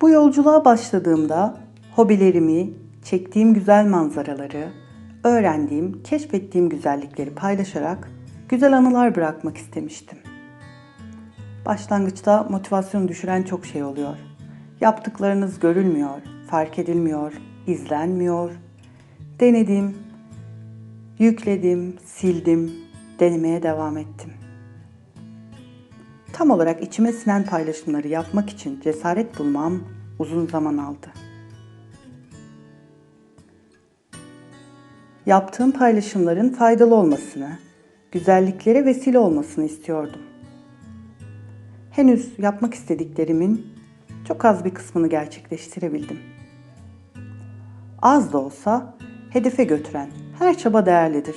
Bu yolculuğa başladığımda hobilerimi, çektiğim güzel manzaraları, öğrendiğim, keşfettiğim güzellikleri paylaşarak güzel anılar bırakmak istemiştim. Başlangıçta motivasyonu düşüren çok şey oluyor. Yaptıklarınız görülmüyor, fark edilmiyor, izlenmiyor. Denedim, yükledim, sildim, denemeye devam ettim. Tam olarak içime sinen paylaşımları yapmak için cesaret bulmam uzun zaman aldı. Yaptığım paylaşımların faydalı olmasını, güzelliklere vesile olmasını istiyordum. Henüz yapmak istediklerimin çok az bir kısmını gerçekleştirebildim. Az da olsa hedefe götüren her çaba değerlidir.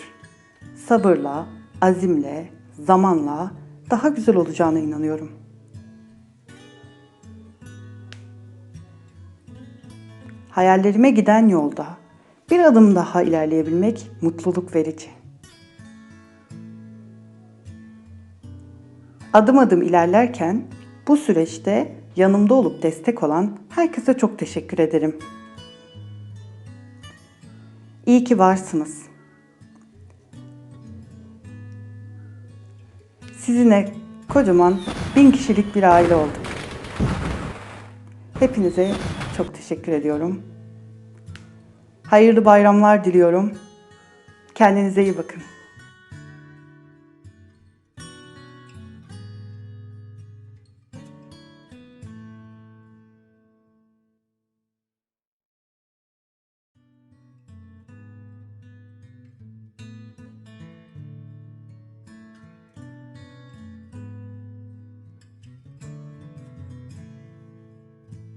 Sabırla, azimle, zamanla daha güzel olacağına inanıyorum. Hayallerime giden yolda bir adım daha ilerleyebilmek mutluluk verici. Adım adım ilerlerken bu süreçte yanımda olup destek olan herkese çok teşekkür ederim. İyi ki varsınız. Sizinle kocaman bin kişilik bir aile olduk. Hepinize çok teşekkür ediyorum. Hayırlı bayramlar diliyorum. Kendinize iyi bakın.